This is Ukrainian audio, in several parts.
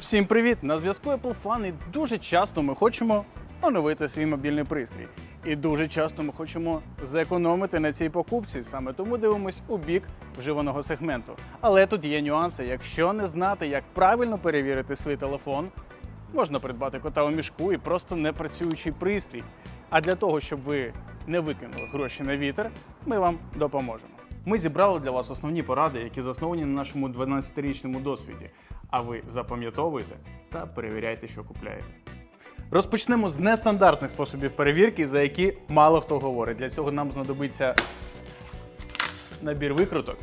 Всім привіт! На зв'язку Apple Fan і дуже часто ми хочемо оновити свій мобільний пристрій. І дуже часто ми хочемо зекономити на цій покупці. Саме тому дивимось у бік вживаного сегменту. Але тут є нюанси. Якщо не знати, як правильно перевірити свій телефон, можна придбати кота у мішку і просто непрацюючий пристрій. А для того, щоб ви не викинули гроші на вітер, ми вам допоможемо. Ми зібрали для вас основні поради, які засновані на нашому 12-річному досвіді. А ви запам'ятовуєте та перевіряйте, що купляєте. Розпочнемо з нестандартних способів перевірки, за які мало хто говорить. Для цього нам знадобиться набір викруток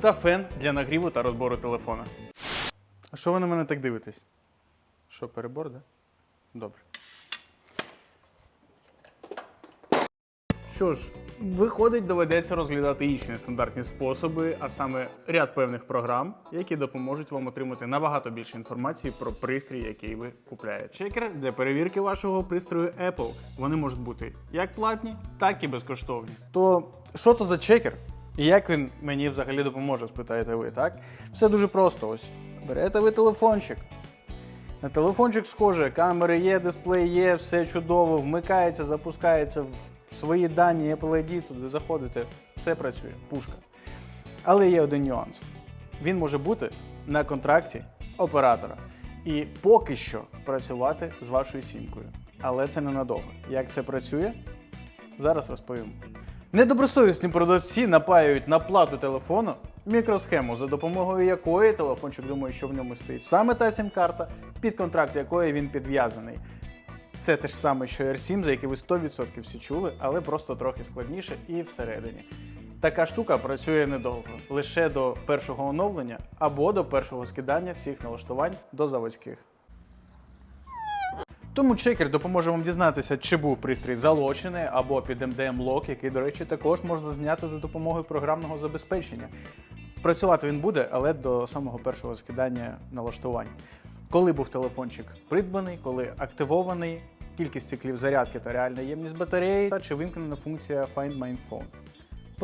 та фен для нагріву та розбору телефона. А що ви на мене так дивитесь? Що, перебор, да? Добре. Що ж, виходить, доведеться розглядати інші нестандартні способи, а саме ряд певних програм, які допоможуть вам отримати набагато більше інформації про пристрій, який ви купляєте. Чекер для перевірки вашого пристрою Apple. Вони можуть бути як платні, так і безкоштовні. То що то за чекер? І як він мені взагалі допоможе, спитаєте ви, так? Все дуже просто. Ось берете ви телефончик. На телефончик схоже, камери є, дисплей є, все чудово, вмикається, запускається свої дані, Apple ID, туди заходите, все працює, пушка. Але є один нюанс. Він може бути на контракті оператора. І поки що працювати з вашою сімкою. Але це ненадовго. Як це працює? Зараз розповім. Недобросовісні продавці напаюють на плату телефону мікросхему, за допомогою якої телефончик думає, що в ньому стоїть саме та сім-карта, під контракт якої він підв'язаний. Це те ж саме, що R7, за який ви 100% всі чули, але просто трохи складніше і всередині. Така штука працює недовго, лише до першого оновлення або до першого скидання всіх налаштувань до заводських. Тому чекер допоможе вам дізнатися, чи був пристрій залочений або під MDM лок, який, до речі, також можна зняти за допомогою програмного забезпечення. Працювати він буде, але до самого першого скидання налаштувань. Коли був телефончик придбаний, коли активований, кількість циклів зарядки та реальна ємність батареї, та чи вимкнена функція Find My Phone.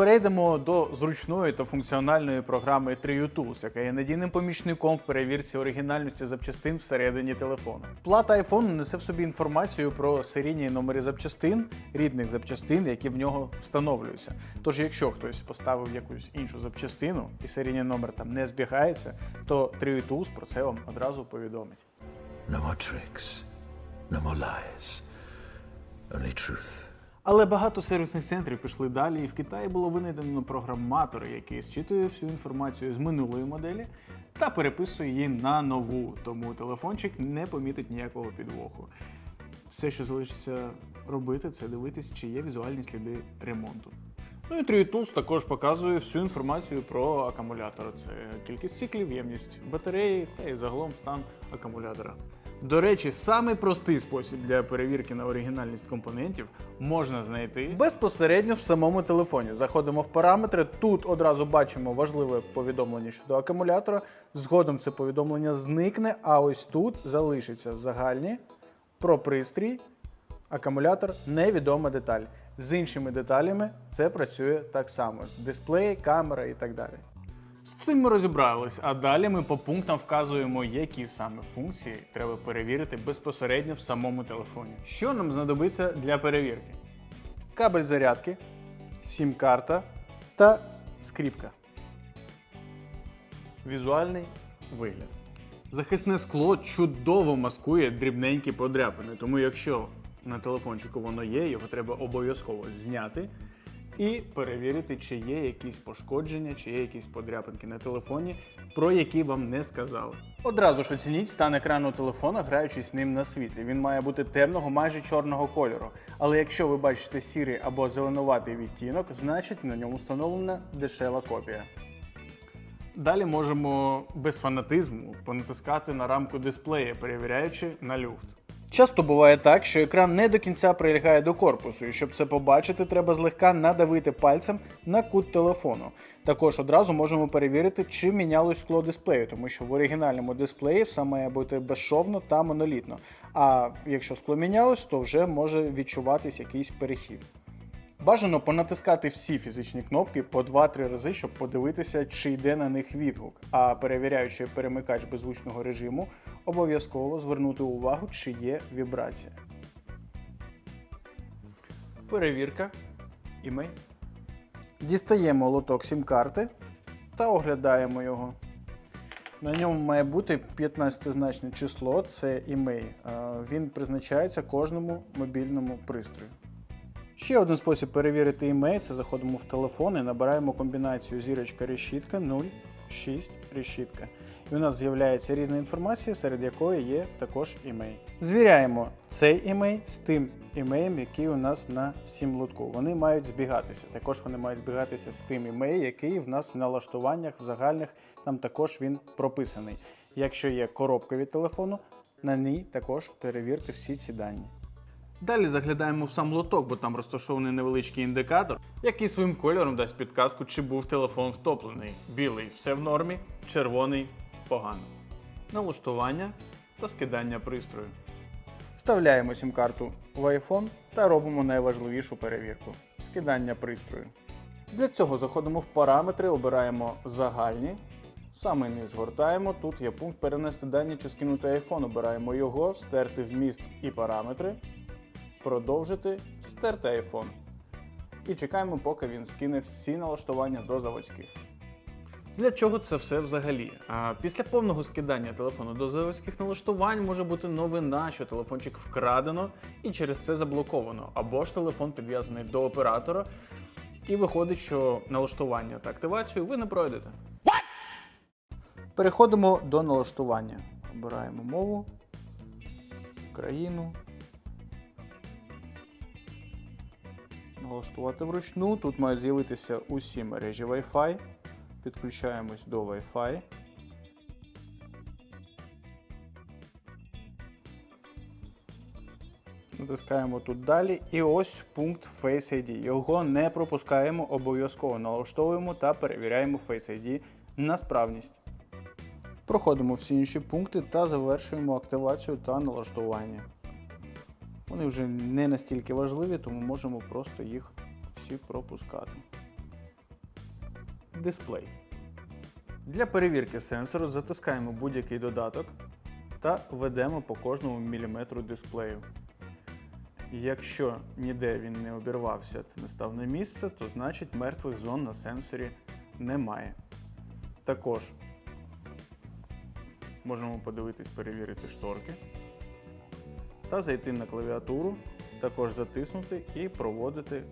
Перейдемо до зручної та функціональної програми TriuTools, яка є надійним помічником в перевірці оригінальності запчастин всередині телефону. Плата iPhone несе в собі інформацію про серійні номери запчастин, рідних запчастин, які в нього встановлюються. Тож, якщо хтось поставив якусь іншу запчастину і серійний номер там не збігається, то TreeU Tools про це вам одразу повідомить. No more tricks. No more lies. Only truth. Але багато сервісних центрів пішли далі, і в Китаї було винайдено програматор, який зчитує всю інформацію з минулої моделі та переписує її на нову, тому телефончик не помітить ніякого підвоху. Все, що залишиться робити, це дивитись, чи є візуальні сліди ремонту. Ну і True Tools також показує всю інформацію про акумулятор. Це кількість циклів, ємність батареї та і загалом стан акумулятора. До речі, самий простий спосіб для перевірки на оригінальність компонентів можна знайти безпосередньо в самому телефоні. Заходимо в параметри. Тут одразу бачимо важливе повідомлення щодо акумулятора. Згодом це повідомлення зникне, а ось тут залишиться загальні про пристрій, акумулятор, невідома деталь. З іншими деталями це працює так само: дисплей, камера і так далі. З цим ми розібрались, а далі ми по пунктам вказуємо, які саме функції треба перевірити безпосередньо в самому телефоні. Що нам знадобиться для перевірки? Кабель зарядки, сім-карта та скріпка. Візуальний вигляд. Захисне скло чудово маскує дрібненькі подряпини, тому якщо на телефончику воно є, його треба обов'язково зняти і перевірити, чи є якісь пошкодження, чи є якісь подряпинки на телефоні, про які вам не сказали. Одразу ж оцініть стан екрану телефона, граючись ним на світлі. Він має бути темного, майже чорного кольору. Але якщо ви бачите сірий або зеленуватий відтінок, значить на ньому встановлена дешева копія. Далі можемо без фанатизму понатискати на рамку дисплея, перевіряючи на люфт. Часто буває так, що екран не до кінця прилягає до корпусу, і щоб це побачити, треба злегка надавити пальцем на кут телефону. Також одразу можемо перевірити, чи мінялось скло дисплею, тому що в оригінальному дисплеї все має бути безшовно та монолітно. А якщо скло мінялось, то вже може відчуватись якийсь перехід. Бажано понатискати всі фізичні кнопки по 2-3 рази, щоб подивитися, чи йде на них відгук. А перевіряючи перемикач беззвучного режиму, обов'язково звернути увагу, чи є вібрація. Перевірка. Імей. Дістаємо лоток сім-карти та оглядаємо його. На ньому має бути 15-значне число, це імей. Він призначається кожному мобільному пристрою. Ще один спосіб перевірити імей це заходимо в телефон і набираємо комбінацію зірочка решітка 0, 6 решітка. І у нас з'являється різна інформація, серед якої є також імей. Звіряємо цей імей з тим імеєм, який у нас на сім лотку. Вони мають збігатися. Також вони мають збігатися з тим імеєм, який в нас в налаштуваннях в загальних, там також він прописаний. Якщо є коробка від телефону, на ній також перевірте всі ці дані. Далі заглядаємо в сам лоток, бо там розташований невеличкий індикатор, який своїм кольором дасть підказку, чи був телефон втоплений. Білий все в нормі, червоний погано. Налаштування та скидання пристрою. Вставляємо сім-карту в iPhone та робимо найважливішу перевірку скидання пристрою. Для цього заходимо в параметри, обираємо загальні. Саме низ згортаємо. Тут є пункт перенести дані чи скинути iPhone. Обираємо його, стерти вміст і параметри продовжити стерти iPhone. І чекаємо, поки він скине всі налаштування до заводських. Для чого це все взагалі? А після повного скидання телефону до заводських налаштувань може бути новина, що телефончик вкрадено і через це заблоковано, або ж телефон підв'язаний до оператора, і виходить, що налаштування та активацію ви не пройдете. Переходимо до налаштування. Обираємо мову, країну, налаштувати вручну. Тут мають з'явитися усі мережі Wi-Fi. Підключаємось до Wi-Fi. Натискаємо тут далі. І ось пункт Face ID. Його не пропускаємо, обов'язково налаштовуємо та перевіряємо Face ID на справність. Проходимо всі інші пункти та завершуємо активацію та налаштування. Вони вже не настільки важливі, тому можемо просто їх всі пропускати. Дисплей. Для перевірки сенсору затискаємо будь-який додаток та ведемо по кожному міліметру дисплею. Якщо ніде він не обірвався та не став на місце, то значить мертвих зон на сенсорі немає. Також можемо подивитись, перевірити шторки та зайти на клавіатуру, також затиснути і проводити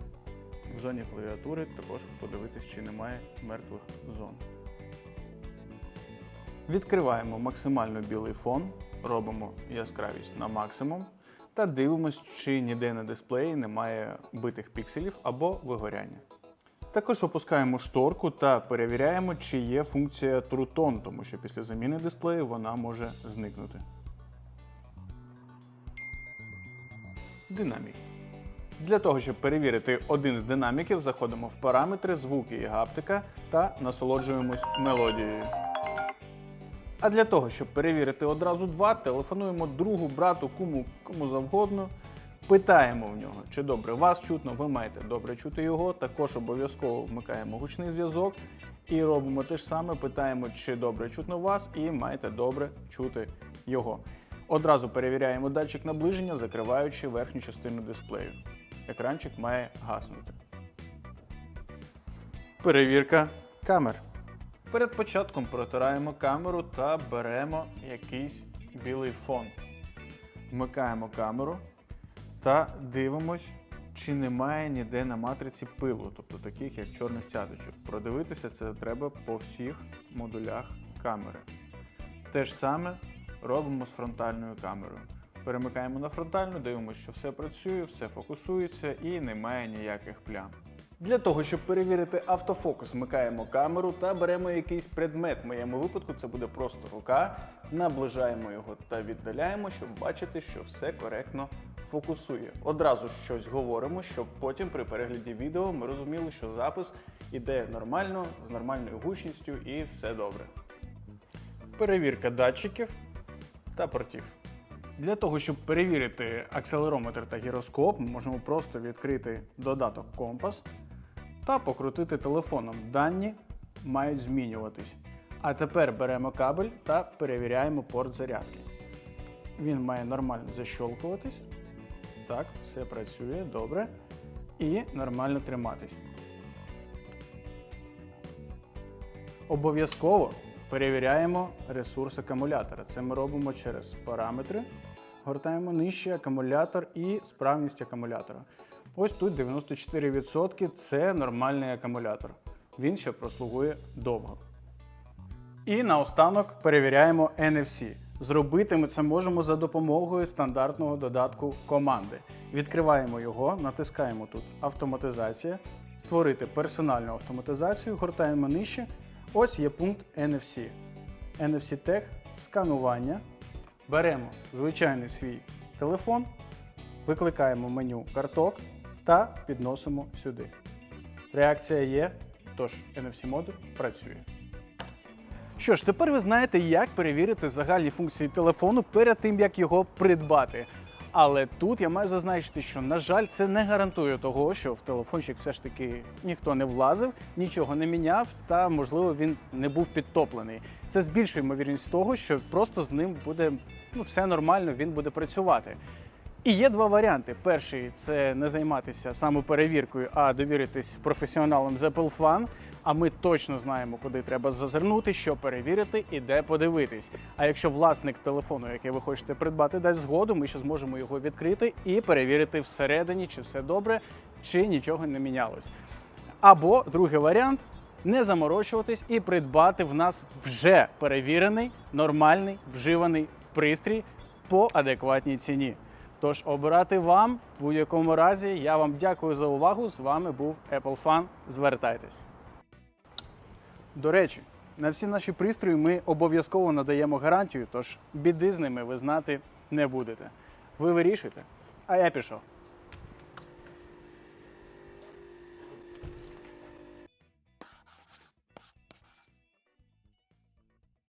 в зоні клавіатури, також подивитись, чи немає мертвих зон. Відкриваємо максимально білий фон, робимо яскравість на максимум та дивимось, чи ніде на дисплеї немає битих пікселів або вигоряння. Також опускаємо шторку та перевіряємо, чи є функція True Tone, тому що після заміни дисплею вона може зникнути. Динамік. Для того, щоб перевірити один з динаміків, заходимо в параметри, звуки і гаптика та насолоджуємось мелодією. А для того, щоб перевірити одразу два, телефонуємо другу, брату, куму, кому завгодно. Питаємо в нього, чи добре вас чутно, ви маєте добре чути його. Також обов'язково вмикаємо гучний зв'язок і робимо те ж саме, питаємо, чи добре чутно вас, і маєте добре чути його. Одразу перевіряємо датчик наближення, закриваючи верхню частину дисплею. Екранчик має гаснути. Перевірка камер. Перед початком протираємо камеру та беремо якийсь білий фон. Вмикаємо камеру та дивимось, чи немає ніде на матриці пилу, тобто таких як чорних цяточок. Продивитися це треба по всіх модулях камери. Те ж саме робимо з фронтальною камерою. Перемикаємо на фронтальну, дивимося, що все працює, все фокусується і немає ніяких плям. Для того, щоб перевірити автофокус, вмикаємо камеру та беремо якийсь предмет. В моєму випадку це буде просто рука. Наближаємо його та віддаляємо, щоб бачити, що все коректно фокусує. Одразу щось говоримо, щоб потім при перегляді відео ми розуміли, що запис іде нормально, з нормальною гучністю і все добре. Перевірка датчиків та портів. Для того, щоб перевірити акселерометр та гіроскоп, ми можемо просто відкрити додаток компас та покрутити телефоном. Дані мають змінюватись. А тепер беремо кабель та перевіряємо порт зарядки. Він має нормально защолкуватись. Так, все працює добре. І нормально триматись. Обов'язково перевіряємо ресурс акумулятора. Це ми робимо через параметри. Гортаємо нижче акумулятор і справність акумулятора. Ось тут 94% це нормальний акумулятор. Він ще прослугує довго. І наостанок перевіряємо NFC. Зробити ми це можемо за допомогою стандартного додатку команди. Відкриваємо його, натискаємо тут автоматизація, створити персональну автоматизацію, гортаємо нижче. Ось є пункт NFC. NFC Tech, сканування. Беремо звичайний свій телефон, викликаємо меню карток та підносимо сюди. Реакція є, тож NFC модуль працює. Що ж, тепер ви знаєте, як перевірити загальні функції телефону перед тим, як його придбати. Але тут я маю зазначити, що, на жаль, це не гарантує того, що в телефончик все ж таки ніхто не влазив, нічого не міняв, та, можливо, він не був підтоплений. Це збільшує ймовірність того, що просто з ним буде ну, все нормально, він буде працювати. І є два варіанти. Перший це не займатися самоперевіркою, а довіритись професіоналам з Apple Fan. А ми точно знаємо, куди треба зазирнути, що перевірити і де подивитись. А якщо власник телефону, який ви хочете придбати, дасть згоду, ми ще зможемо його відкрити і перевірити всередині, чи все добре, чи нічого не мінялось. Або другий варіант не заморочуватись і придбати в нас вже перевірений, нормальний, вживаний пристрій по адекватній ціні. Тож обирати вам в будь-якому разі. Я вам дякую за увагу. З вами був Apple Fan. Звертайтесь. До речі, на всі наші пристрої ми обов'язково надаємо гарантію, тож біди з ними ви знати не будете. Ви вирішуйте, а я пішов.